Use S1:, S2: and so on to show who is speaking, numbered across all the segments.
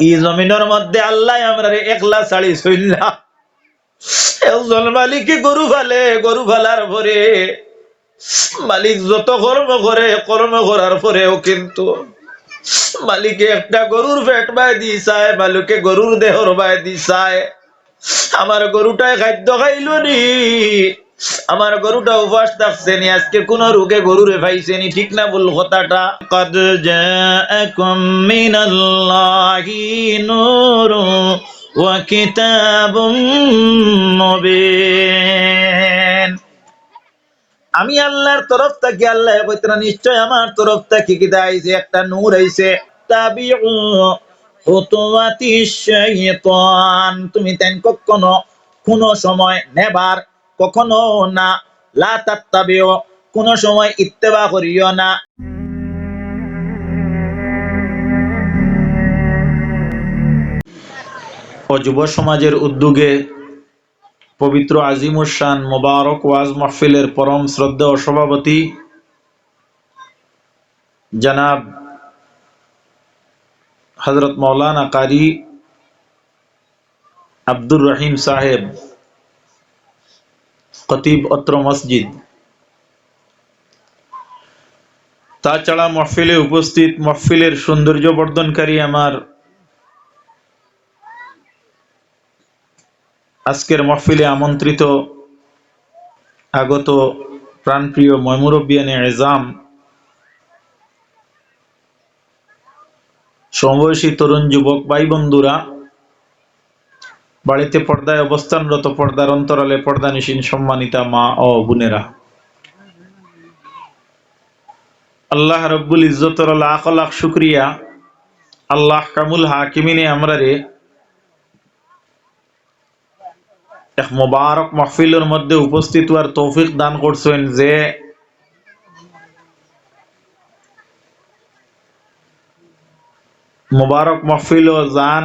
S1: ই জমিনের মধ্যে আল্লাহ আমরা একলা ছাড়ি চললা একজন মালিকে গরু ফালে, গরু ফালার পরে মালিক যত কর্ম করে, কর্ম করার পরেও কিন্তু মালিকে একটা গরুর পেট বাই দি চায়, মালিকে গরুর দেহর বাই দি চায়। আমার গরুটায় খাদ্য খাইল নি। আমার গরুটা উপাস থাকছে নি আজকে কোন রোগে গরুরে পাইছে নি ঠিক না বল কথাটা? কদ জাআকুম মিনাল্লাহি নূরু ওয়া কিতাবুম মুবিন। আমি আল্লাহর তরফ থেকে আল্লাহ কইতরা নিশ্চয় আমার তরফ থেকে কি আইছে একটা নূর আইছে তাবিউ খুতুওয়াতি শাইতান। তুমি তেন কখনো কোন সময় নেবার কখনো না। লা তাত্তাবিউ, কোন সময় ইত্তেবা করিও না। ও যুব সমাজের উদ্যোগে পবিত্র আজিমুসান মোবারক ওয়াজ মাহফিলের পরম শ্রদ্ধেয় সভাপতি জনাব হজরত মৌলানা কারি আব্দুর রহিম সাহেব। খতিব অত্র মসজিদ। তাছাড়া মহফিলে উপস্থিত মহফিলের সৌন্দর্য বর্ধনকারী আমার আজকের মহফিলে আমন্ত্রিত আগত প্রাণপ্রিয় ময়মুরব্বিয়ানে এজাম, সমবয়সী তরুণ যুবক ভাই বন্ধুরা বাড়িতে পর্দায় অবস্থানরত পর্দার অন্তরালে পর্দা নিশীন সম্মানিতা মা ও বোনেরা। আল্লাহ রব্বুল ইজ্জতর লাখ লাখ শুক্রিয়া। আল্লাহ কামুল হাকিমিনে আমরা রে এক মোবারক মাহফিলের মধ্যে উপস্থিত হওয়ার তৌফিক দান করছেন যে মোবারক মাহফিল ও জান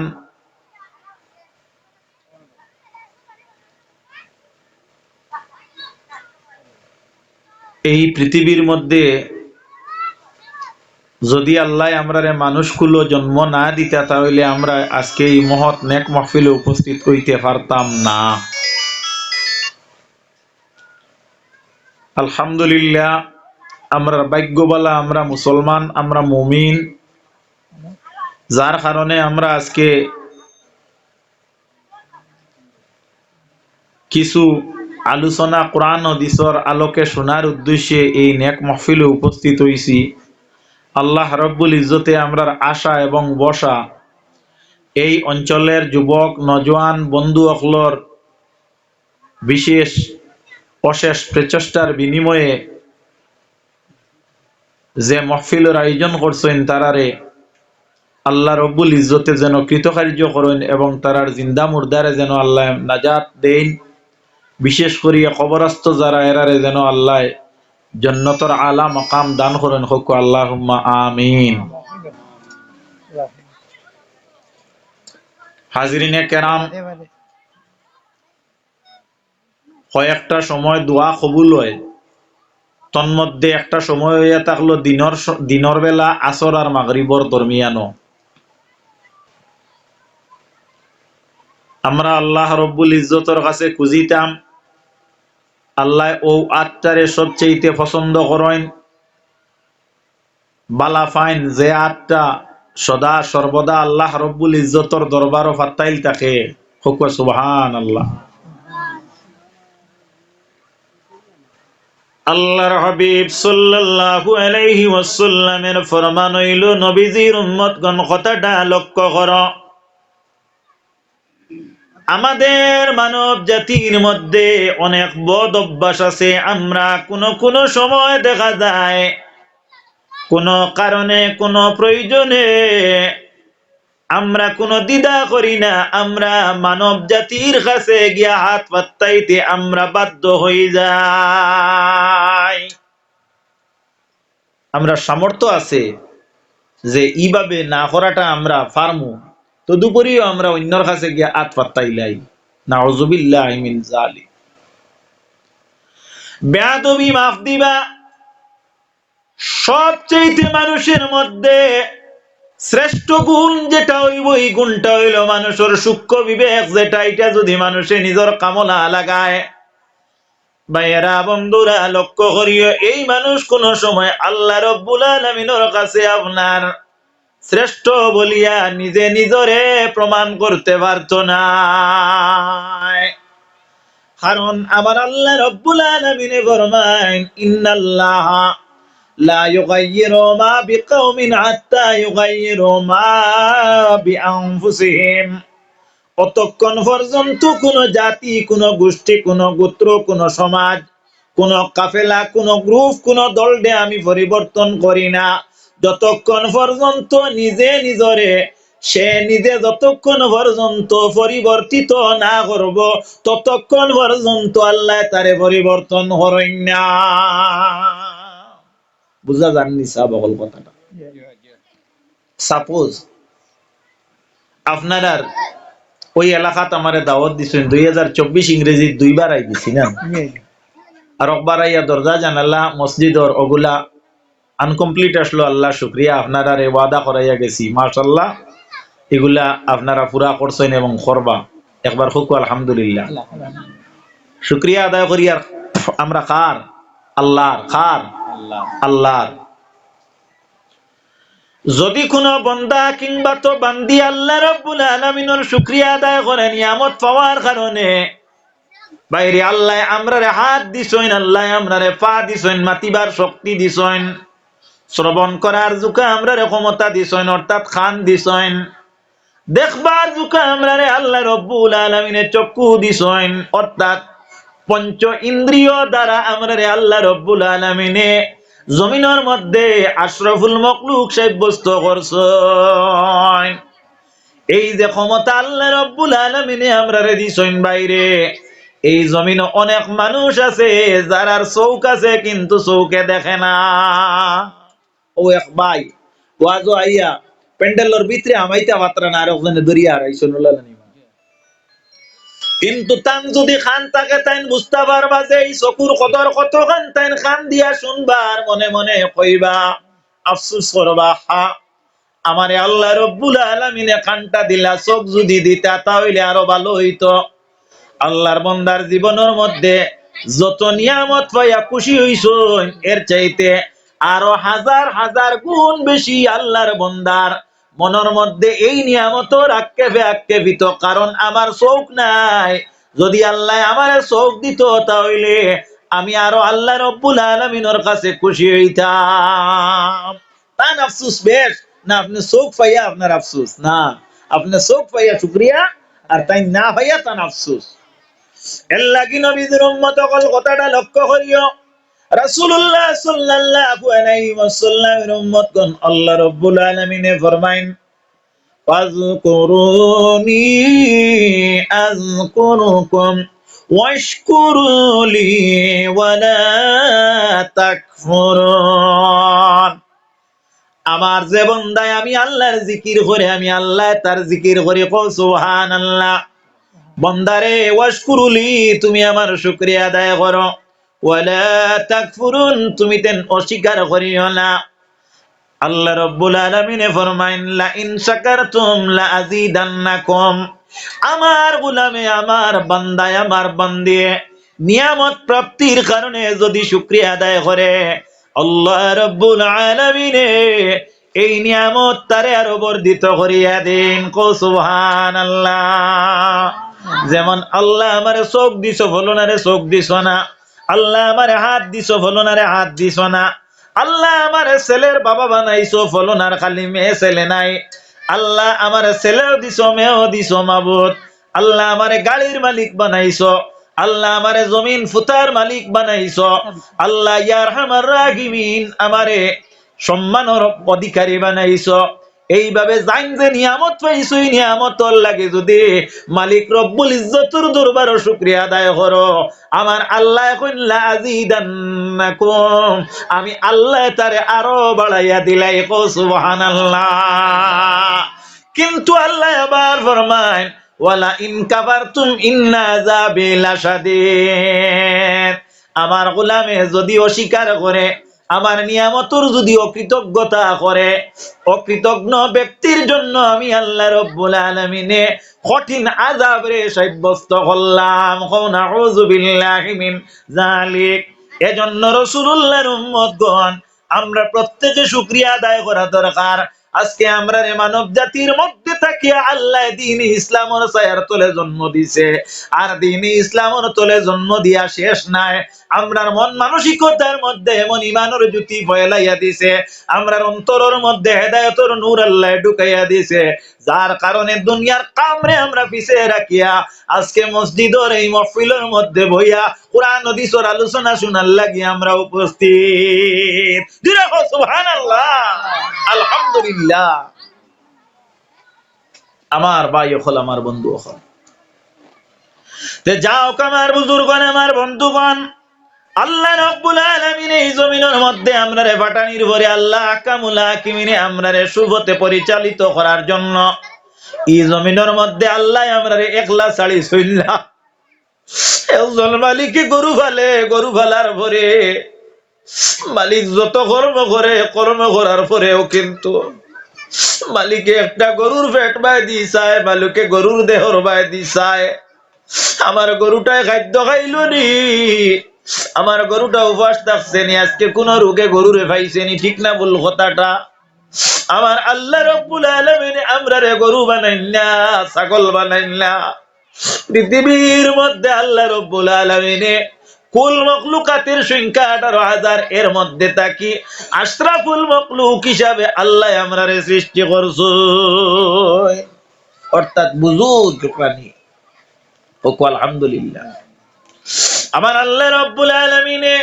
S1: এই পৃথিবীর মধ্যে যদি আল্লাহ আমরা মানুষগুলো জন্ম না দিতা, তাহলে আমরা আজকে এই মহৎ নেক মাহফিলে উপস্থিত হইতে পারতাম না। আলহামদুলিল্লাহ আমরা ভাগ্যবালা, আমরা মুসলমান, আমরা মুমিন। যার কারণে আমরা আজকে কিছু আলোচনা কোরআন হদিসর আলোকে শোনার উদ্দেশ্যে এই নেক মাহফিলে উপস্থিত হইছি। আল্লাহ রব্বুল ইজ্জতে আমরার আশা এবং বসা এই অঞ্চলের যুবক, নজওয়ান, বন্ধু অকলর বিশেষ, অশেষ প্রচেষ্টার বিনিময়ে যে মহফিলের আয়োজন করছেন তারারে আল্লাহ রব্বুল ইজ্জতে যেন কৃতকার্য করেন এবং তারার জিন্দা মুর্দারে যেন আল্লাহ নাজাত দেন। বিশেষ করিয়া খবরস্থ যারা, এরারে যেন আল্লাহ জন্নতর আলা মকাম দান করেন। হোক আল্লাহ আমিন। কেরাম, কয়েকটা সময় দোয়া কবুল হয়। তন্মধ্যে একটা সময় হইয়া থাকল দিনর দিনর বেলা আসর আর মাগরিবর দরমিয়ানো আমরা আল্লাহ রব্বুল ইজ্জতর কাছে খুঁজিতাম আল্লাহ ও আটটারে সবচেয়ে পছন্দ করেন। বালা ফাইন, যে আটটা সদা সর্বদা আল্লাহ রব্বুল ইজ্জতর দরবারও ফাত্তাইল থাকে। হুকুয়া সুবহান আল্লাহ আল্লাহর হাবিব সাল্লাল্লাহু আলাইহি ওয়াসাল্লামের ফরমান হইল, নবীজির উম্মতগণ কথাটা লক্ষ্য করো। আমাদের মানব জাতির মধ্যে অনেক বদ অভ্যাস আছে। আমরা কোন কোন সময় দেখা যায়, কোন কারণে, কোন প্রয়োজনে আমরা কোনো দ্বিধা করি না। আমরা মানব জাতির কাছে গিয়া হাত পাত্তাইতে আমরা বাধ্য হয়ে যাই। আমরা সামর্থ্য আছে যে এইভাবে না করাটা আমরা ফার্মু তদুপরিও আমরা অন্যর কাছে গিয়া হাত পাত্তাইলাই। না অজুবিল্লাহ মিন জালি বেয়াদবি মাফ দিবা। সবচেয়ে মানুষের মধ্যে শ্রেষ্ঠ গুণ যেটা হইব, এই গুণটা হইল মানুষের সূক্ষ্ম বিবেক, যেটা এটা যদি মানুষে নিজের কামনা লাগায়। ভাইয়েরা বন্ধুরা লক্ষ্য করিও, এই মানুষ কোন সময় আল্লাহ রব্বুল আলমিনের কাছে আপনার শ্রেষ্ঠ বলিয়া নিজে নিজরে প্রমাণ করতে পারত না। কারণ আমার আল্লাহ রব্বুল আলামিনে ফরমায় ইন্নাল্লাহ লা ইউগাইয়িরু মা বিকাউমিন হাত্তা ইউগাইয়িরু মা বিআনফুসিহিম। অতক্ষণ পর্যন্ত কোন জাতি, কোন গোষ্ঠী, কোন গোত্র, কোন সমাজ, কোন কাফেলা, কোন গ্রুপ, কোন দলডে আমি পরিবর্তন করি না। যতক্ষণ পর্যন্ত নিজে নিজরে সে নিজে যতক্ষণ পর্যন্ত পরিবর্তিত না করব ততক্ষণ পর্যন্ত আল্লাহ তারে পরিবর্তন করেন না। বুঝা যাননি সাহ কথাটা? সাপোজ আপনার ওই এলাকাত আমারে দাওয়াত দিছেন দুই হাজার চব্বিশ ইংরেজি দুইবার আই দিছি না আর একবার আইয়া দরজা জানালা মসজিদর ওগুলা আনকমপ্লিট আসলো, আল্লাহ শুক্রিয়া। আপনারা রে ওয়াদা করাইয়া গেছি। মাশাল্লাহ এগুলা আপনারা পুরা করছেন এবং করবা। একবার হুক, আলহামদুলিল্লাহ। শুক্রিয়া আদায় করি আর আমরা কার? আল্লাহর। কার? আল্লাহর। যদি কোনো বন্দা কিংবা তো বান্দি আল্লাহ রব্বুল আলামিনের শুক্রিয়া আদায় করে নিয়ামত পাওয়ার কারণে, বাইরে আল্লাহ আমরারে হাত দিছইন আল্লাহ আমরারে পা দিছইন মাতিবার শক্তি দিছইন শ্রবণ করার জুকা আমরারে ক্ষমতা দিছইন অর্থাৎ খান দিছইন দেখবার জুকা আমরারে আল্লাহ রব্বুল আলামিনের চক্ষু দিছইন অর্থাৎ পঞ্চ ইন্দ্রিয় দ্বারা আমরারে আল্লাহ রব্বুল আলামিনে জমিনের মধ্যে আশরাফুল মকলুক সাব্যস্ত করছেন। এই যে ক্ষমতা আল্লাহ রব্বুল আলামিনে আমরা রে দিছইন বাইরে, এই জমিনে অনেক মানুষ আছে, যারার চৌক আছে, কিন্তু চৌকে দেখে না। ভিতরে আমাইতা না কিন্তু তান যদি খান তাকে তাইন বুঝতে পারবা যে এই চকুর কদর কত খান তাইন খান দিয়া শুনবার মনে মনে কইবা আফসুস করবা হা আমারে আল্লাহ রব্বুল কানটা দিলা চোখ যদি দিতা তাহলে আরও ভালো হইতো আল্লাহর বন্দার জীবনের মধ্যে যত নিয়ামত পাইয়া খুশি হইছইন এর চাইতে আরও হাজার হাজার গুণ বেশি আল্লাহর বন্দার। মনের মধ্যে এই নিয়ামতর আক্ষেপে আক্ষেপিত কারণ আমার চোখ নাই। যদি আল্লাহ আমার চোখ দিত তাহলে আমি আরও আল্লাহ রব্বুল আলমিনের কাছে খুশি হইতাম। তান আফসুস, বেশ। না, আপনি চোখ পাইয়া আপনার আফসুস, না। আপনি চোখ পাইয়া শুক্রিয়া, আর তাই না পাইয়া তান আফসুস। এর লাগি নবীদের অকল কথাটা লক্ষ্য করিও। রাসূলুল্লাহ সাল্লাল্লাহু আলাইহি ওয়াসাল্লামের উম্মতগণ আল্লাহ রাব্বুল আলামিনে ফরমাইন ফাযকুরুনি আযকুরুকুম লি ওয়ালা তাকফুরুন। আমার যে বন্দায় আমি আল্লাহর জিকির করে, আমি আল্লাহ তার জিকির করে সুবহানাল্লাহ। বন্দারে, ওয়াশকুরুলি, তুমি আমার শুকরিয়া আদায় করো। ওয়ালা তাকফুরুন, তুমি তেন অস্বীকার করিও না। আল্লাহ রব্বুল আলামিনে ফরমাইন লা ইন শাকারতুম লা আমার গোলামে, আমার বান্দায়, আমার বান্দিয়ে নিয়ামত প্রাপ্তির কারণে যদি শুকরিয়া আদায় করে, আল্লাহ রব্বুল আলামিনে এই নিয়ামত তারে আরও বর্ধিত করিয়া দিন। কো সুবহানাল্লাহ। যেমন আল্লাহ আমারে চোখ দিছ, বলো না চোখ দিছ না। আল্লাহ আমারে হাত দিছ বলো না রে হাত দিছ না। আল্লাহ আমারে ছেলের বাবা বানাইছো ফলো না খালি মেয়ে ছেলে নাই। আল্লাহ আমারে ছেলেও দিছ, মেয়েও দিছ, মাবুদ। আল্লাহ আমারে গাড়ির মালিক বানাইছো। আল্লাহ আমারে জমিন ফুতার মালিক বানাইছো। আল্লাহ ইয়ার হামার রাগিমিন আমারে সম্মানের অধিকারী বানাইছো। এইভাবে জাইন যে নিয়ামত পাইছো এই নিয়ামত লাগে যদি মালিক রব্বুল ইজ্জতুর দরবার শুকরিয়া আদায় করো। আমার আল্লাহ এখন লাজিদান্নাকুম। আমি আল্লাহ তারে আরও বাড়াইয়া দিলাই কো সুবহানাল্লাহ। কিন্তু আল্লাহ আবার ফরমায়, ওয়ালা ইন কাফারতুম ইন্না আযাবি লাশাদীদ আমার গোলামে যদি অস্বীকার করে আমার নিয়ামতর যদি অকৃতজ্ঞতা করে, অকৃতজ্ঞ ব্যক্তির জন্য আমি আল্লাহ রব্বুল আলামিনে কঠিন আযাবরে সাব্যস্ত করলাম। জালিক এজন্য রাসূলুল্লাহর উম্মতগণ, আমরা প্রত্যেকে শুকরিয়া আদায় করা দরকার। আজকে আমরা রে মানব জাতির মধ্যে থাকিয়া আল্লাহ দিন ইসলামের ছায়ার তলে জন্ম দিছে। আর দিন ইসলামের তলে জন্ম দিয়া শেষ নাই। আমরার মন মানসিকতার মধ্যে এমন ইমানের জ্যোতি ফয়লাইয়া দিছে। আমরার অন্তরের মধ্যে হেদায়তর নূর আল্লাহ ঢুকাইয়া দিছে। যার কারণে দুনিয়ার কামরে আমরা পিছিয়ে রাখিয়া, আজকে মসজিদের এই মহফিলের মধ্যে বইয়া কোরআন, হাদিসের আলোচনা শোনার লাগি আমরা উপস্থিত। সুবহানাল্লাহ। আলহামদুলিল্লাহ। আমার ভাই হল আমার বন্ধু হল। যাও আমার বুজুর্গণ, আমার বন্ধুগণ, আল্লাহ রব্বুল আলামিন এই জমিনের মধ্যে আমরা রে বাটানির ভরে আল্লাহ আকামুল হাকিমিনে আমরা রে শুভতে পরিচালিত করার জন্য এই জমিনের মধ্যে আল্লাহ আমরা রে একলা একজন মালিকে গরু ফালে, গরু ফালার পরে মালিক যত কর্ম করে, কর্ম করার পরেও কিন্তু মালিকে একটা গরুর পেট বাই দি চায়, মালিকে গরুর দেহর বাই দি চায়। আমার গরুটায় খাদ্য খাইলো নি। আমার গরুটা উপাস থাকছে নি, আজকে কোন রোগে গরুরে পাইছে নি, ঠিক না বল কথাটা? আমার আল্লাহ রব্বুল আলামিন আমরা রে গরু বানাইলা ছাগল বানাইলা পৃথিবীর মধ্যে আল্লাহ রব্বুল আলামিনে কুল মখলুকাতের সংখ্যা আঠারো হাজার, এর মধ্যে থাকি আশরাফুল মখলুক হিসাবে আল্লাহ আমরা সৃষ্টি করছ অর্থাৎ বুজুর্গ প্রাণী। ওকু আলহামদুলিল্লাহ। আমার আল্লাহ রব্বুল আলমিনে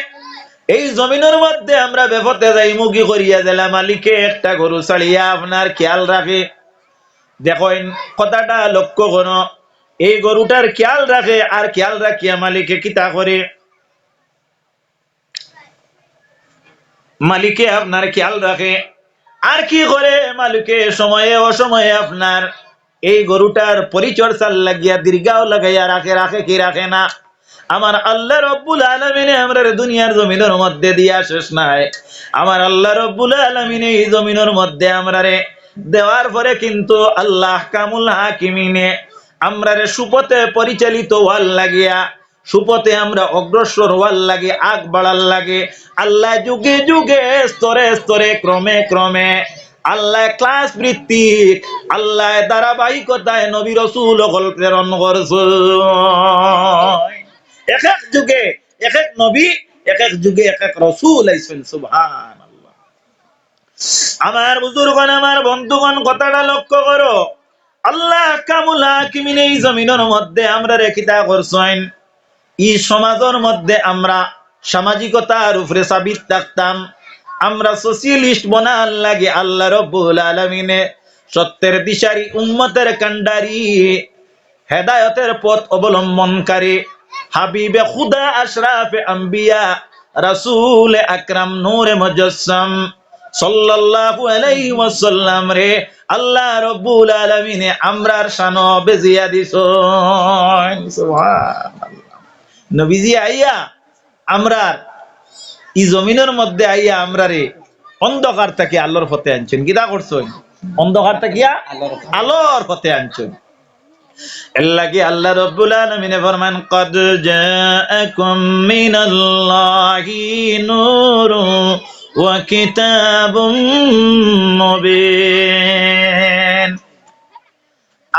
S1: এই জমিনের মধ্যে আমরা বেপতে যাই মুখি করিয়া দিলাম মালিকে একটা গরু ছাড়িয়া আপনার খেয়াল রাখে। দেখেন, কথাটা লক্ষ্য করো, এই গরুটার খেয়াল রাখে আর খেয়াল রাখিয়া মালিকে কিতা করে? মালিকে আপনার খেয়াল রাখে। আর কি করে মালিকে সময়ে অসময়ে আপনার? এই গরুটার পরিচর্যার লাগিয়া দীর্ঘাও লাগাইয়া রাখে রাখে কি রাখে না? আমার আল্লাহ রব্বুল আলমিনে আমরা দুনিয়ার জমিনের মধ্যে দিয়া শেষ নাই। আমার আল্লাহ রব্বুল আলমিনে এই জমিনের মধ্যে আমরা রে দেওয়ার পরে কিন্তু আল্লাহ কামুল হাকিমিনে আমরা রে সুপথে পরিচালিত হওয়ার লাগিয়া সুপথে আমরা অগ্রসর হওয়ার লাগে, আগ বাড়ার লাগে। আল্লাহ যুগে যুগে, স্তরে স্তরে, ক্রমে ক্রমে আল্লাহ ক্লাস ভিত্তিক, আল্লাহ ধারাবাহিকতায় নবী রসুল সকল প্রেরণ করছে এক এক যুগে এক এক নবী, এক এক যুগে এক এক রসুল আইসেন সুবহান আমার বুজুর্গণ, আমার বন্ধুগণ, কথাটা লক্ষ্য করো। আল্লাহ কামুল হাকিমিন এই জমিনের মধ্যে আমরা রেখিতা করছেন এই সমাজের মধ্যে আমরা সামাজিকতার উপরে সাবিত থাকতাম। আমরা সোশিয়ালিস্ট বনার লাগে আল্লাহ রব্বুল আলমিনে সত্যের দিশারি, উম্মতের কান্ডারি হেদায়তের পথ অবলম্বনকারী হাবিবে খুদা আশরাফে আম্বিয়া, রাসূল আকরাম নূরে মুজাসসাম সাল্লাল্লাহু আলাইহি ওয়াসাল্লাম রে, আল্লাহ রব্বুল আলামিনে আমরার শানো বেজিয়া দিছো সুবহানাল্লাহ নবীজি আইয়া আমরা ই জমিনের মধ্যে আইয়া আমরা রে অন্ধকার থেকে আল্লাহর পথে আনছেন। কিতা করছেন? অন্ধকার থাকিয়া আলোর পথে। আনছেন। এল্লাকি আল্লাহ রব্বুল আলামিনে ফরমান কদ জাআকুম মিনাল্লাহি নূরু ওয়া কিতাবুম মুবিন।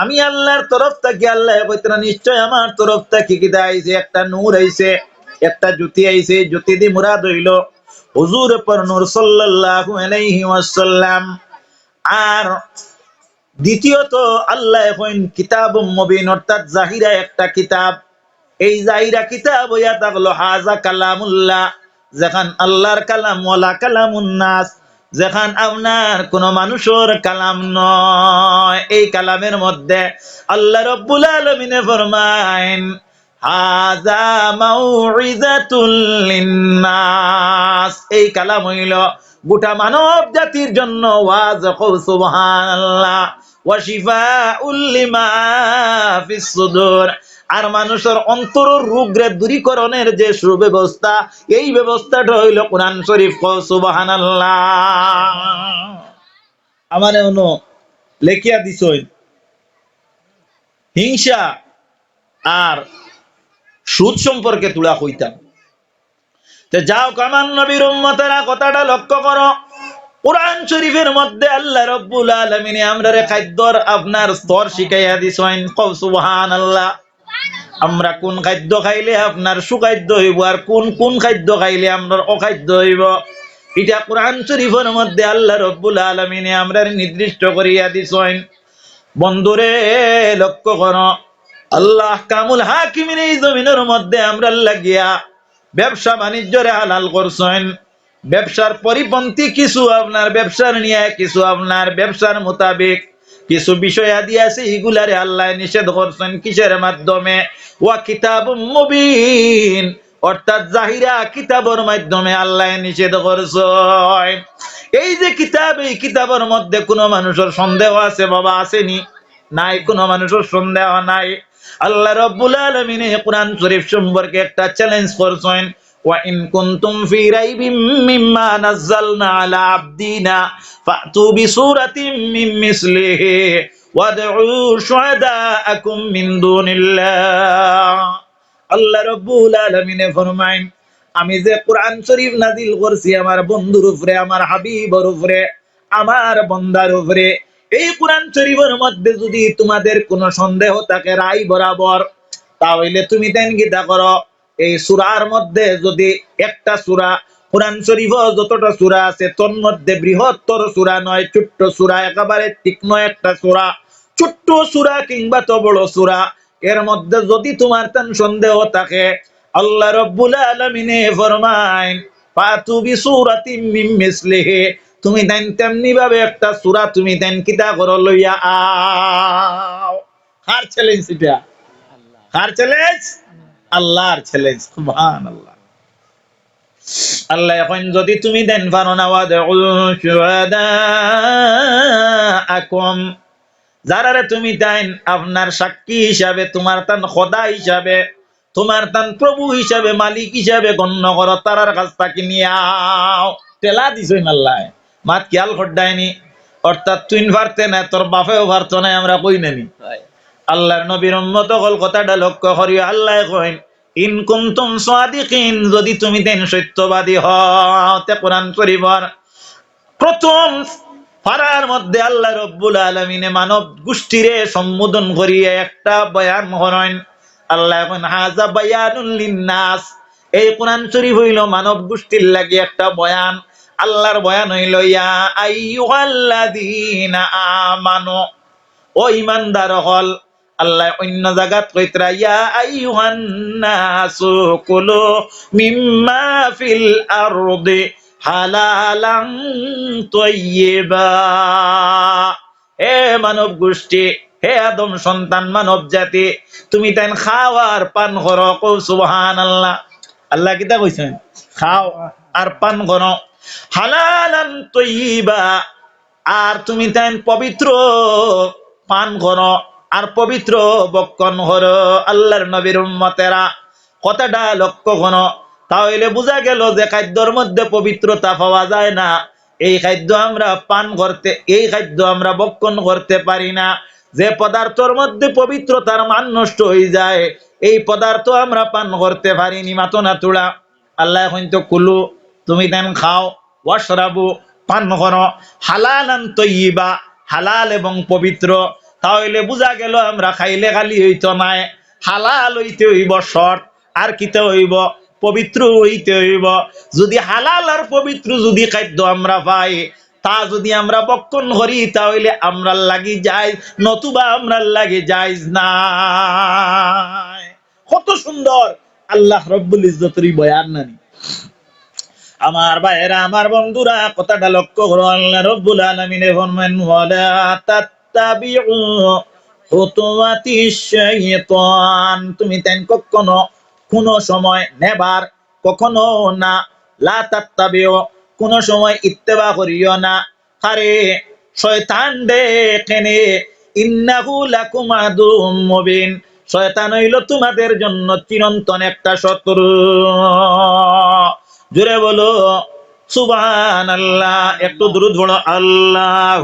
S1: আমি আল্লাহর তরফ থেকে, আল্লাহ কইতরা নিশ্চয় আমার তরফ থেকে আইছে একটা নূর আইছে, একটা জ্যোতি আইছে জ্যোতি দি মুরাদ হইল হুজুর পর নূর সাল্লাল্লাহু আলাইহি ওয়াসাল্লাম। আর দ্বিতীয়ত আল্লাহ এখন কিতাব মুবিন, অর্থাৎ জাহিরা একটা কিতাব। এই জাহিরা কিতাব হইয়া থাকল হাজা কালামুল্লাহ, যেখান আল্লাহর কালাম ওয়ালা কালামুন নাস। যেখান আপনার কোন মানুষের কালাম নয়, এই কালামের মধ্যে আল্লাহ রব্বুল আলমিনে ফরমাইন এই কালাম হইল গোটা মানব জাতির জন্য ওয়াজ, কও সুবহানাল্লাহ, ওয়া শিফাউল লিমা ফিস সুদুর আর মানুষের অন্তর রোগরে দূরীকরণের যে সুব্যবস্থা, এই ব্যবস্থাটা হইল কোরআন শরীফ। সুবাহান আমার অন্য লেখিয়া দিছই হিংসা আর সুদ সম্পর্কে তুলা কইতাম। তো যাও কামান নবীর উম্মতেরা, কথাটা লক্ষ্য করো। কোরআন শরীফের মধ্যে আল্লাহ রব্বুল আলামিনে আমরারে খাদ্যর আপনার স্তর শিখাইয়া কও সুবহানাল্লাহ। আমরা কোন খাদ্য খাইলে আপনার সুখাদ্য হইব আর কোন কোন খাদ্য খাইলে আমরা অখাদ্য হইব? এটা কোরআন শরীফের মধ্যে আল্লাহ রব্বুল আলামিনে আমরা নির্দিষ্ট করিয়া দিছেন। বন্ধুরে, লক্ষ্য করো, আল্লাহ কামুল হাকিমিন এই জমিনের মধ্যে আমরা লাগিয়া ব্যবসা বাণিজ্যরে হালাল করছেন। ব্যবসার পরিপন্থী কিছু আপনার, ব্যবসার নিয়ে কিছু আপনার, ব্যবসার মোতাবেক কিছু বিষয় আদি আছে, এগুলারে আল্লাহ নিষেধ করছেন কিসের মাধ্যমে? ওয়া কিতাব মুবিন। অর্থাৎ জাহিরা কিতাবের মাধ্যমে আল্লাহ নিষেধ করছেন। এই যে কিতাব, এই কিতাবের মধ্যে কোনো মানুষের সন্দেহ আছে বাবা, আসেনি? নাই, কোনো মানুষের সন্দেহ নাই। আল্লাহ রব্বুল আলামিন কোরআন শরীফ সম্পর্কে একটা চ্যালেঞ্জ করছেন। মিম্মা নাযালনা আলা আবদিনা ফাতু বিসূরাতিন মিন মিসলিহি ওয়াদউ শুহাদাআকুম মিন দুনিল্লাহ আল্লাহ রব্বুল আলামিন ফরমায় আমি যে কোরআন শরীফ নাজিল করছি আমার বন্ধুর উপরে, আমার হাবিবর উপরে, আমার বন্দার উপরে, এই কোরআন শরীফের মধ্যে যদি তোমাদের কোনো সন্দেহ থাকে রাই বরাবর, তাহলে তুমি তেন গীতা করো। এই সুরার মধ্যে যদি একটা সুরা, কোরআন শরীফ যতটা সুরা আছে, তোর মধ্যে বৃহত্তর সুরা নয়, ছোট্ট সুরা, একেবারে তীক্ষ্ণ একটা সুরা, ছোট্ট সুরা কিংবা তো বড় সুরা, এর মধ্যে যদি তোমার তেন সন্দেহ থাকে, আল্লাহ রব্বুল আলামিনে ফাতু বিসূরাতিম মিন মিসলিহি, তুমি দেন তেমনি ভাবে একটা সূরা তুমি দেন কিতা করো, লইয়া আও। কার চ্যালেঞ্জ এটা? কার চ্যালেঞ্জ আল্লাহর চ্যালেঞ্জ সুবহানাল্লাহ। আল্লাহ এখন যদি তুমি দেন ওয়াদউল যারারে তুমি দেন, আপনার সাক্ষী হিসাবে, তোমার তান খোদা হিসাবে, তোমার তান প্রভু হিসাবে, মালিক হিসাবে গণ্য করো, তারার কাছ থেকে নিয়ে আও। টেলা দিছই আল্লাহ মাত খেয়াল খড্ডায়নি। অর্থাৎ তুই পারতে না, তোর বাপেও পারতো না, আমরা কই নানি আল্লাহর নবীর উম্মত হল কথাটা লক্ষ্য করিও, আল্লাহ কইন, ইন কুনতুম সাদিকিন যদি তুমি দেন সত্যবাদী হও, তে কোরআন শরীফর প্রথম ফারার মধ্যে আল্লাহ রব্বুল আলমিনে মানব গোষ্ঠীরে সম্বোধন করিয়ে একটা বয়ান করেন আল্লাহ এখন হাজা বয়ানুল লিন্নাস এই কোরআন শরীফ হইল মানব গোষ্ঠীর লাগি একটা বয়ান। আল্লাহর বয়ান হইল, ইয়া আইয়ুহাল্লাযীনা আমানু ও ইমানদার হল আল্লাহ অন্য জায়গাত কইতরা ইয়া আইয়ুহান নাসু কুলু মিম্মা ফিল আরদি হালালান তৈয়বা। হে মানব গোষ্ঠী, হে আদম সন্তান, মানব জাতি, তুমি তাই খাওয়ার পান করো। কৌ সুবহান আল্লাহ কিতা কইছেন? খাও আর পান করো। হালালান তৈয়বা। আর তুমি তাই পবিত্র পান করো। আর পবিত্র বক্ষণ করো আল্লাহর নবীর উম্মতেরা। কথাটা লক্ষ্য করো। তাহলে বোঝা গেল যে খাদ্যর মধ্যে পবিত্রতা পাওয়া যায় না। এই খাদ্য আমরা পান করতে, এই খাদ্য আমরা বক্ষণ করতে পারি না। যে পদার্থর মধ্যে পবিত্রতার মান নষ্ট হয়ে যায়, এই পদার্থ আমরা পান করতে পারিনি। মাতো না তোলা। আল্লাহ এখন তো কুলু, তুমি দেন খাও, ওয়াশরাবু, পান করো। হালালান তৈবা হালাল এবং পবিত্র। তাহলে বোঝা গেল আমরা খাইলে খালি হইতো নাই। হালাল হইতে হইব শর্ট আর কিতে হইব? পবিত্র হইতে হইব। যদি হালাল আর পবিত্র যদি খাদ্য আমরা পাই, তা যদি আমরা বক্ষণ করি, তাহলে আমরা লাগি যাই, নতুবা আমরা লাগে যাই না কত সুন্দর। আল্লাহ রব্বুল ইজ্জতের বয়ান নানি। আমার ভাইয়েরা, আমার বন্ধুরা, কথাটা লক্ষ্য করো। আল্লাহ রব্বুল আলামিনে ফরমান শাইতান। তুমি তেন কখনো কোনো সময় নেবার কখনো না। লা তাত্তাবিউ, কোনো সময় ইত্তেবা করিও না। আরে, শয়তান দেখেনে, ইন্নাহু লাকুম আদুম মুবিন। শয়তান হইল তোমাদের জন্য চিরন্তন একটা শত্রু। জুড়ে বলো সুবান আল্লাহ একটু দ্রুত বলো আল্লাহ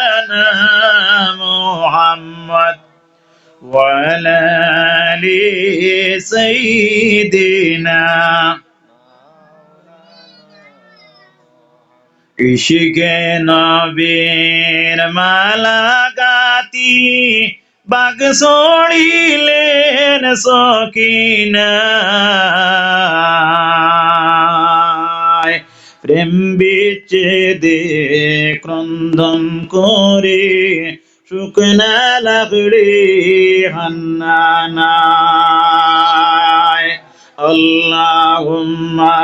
S1: محمد وعلى آل سيدنا ইশিকে নবীর মালা গাতি বাগ সড়িলেন সকিনায় প্রেম বিচ্ছেদে ক্রন্দন করে শুকনা লাগড়ে হান্নানায় আল্লাহুম্মা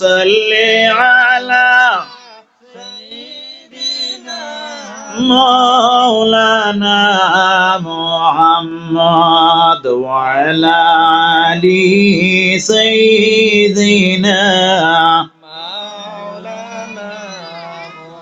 S1: সাল্লি আলা مولانا محمد وعلى آل سيدنا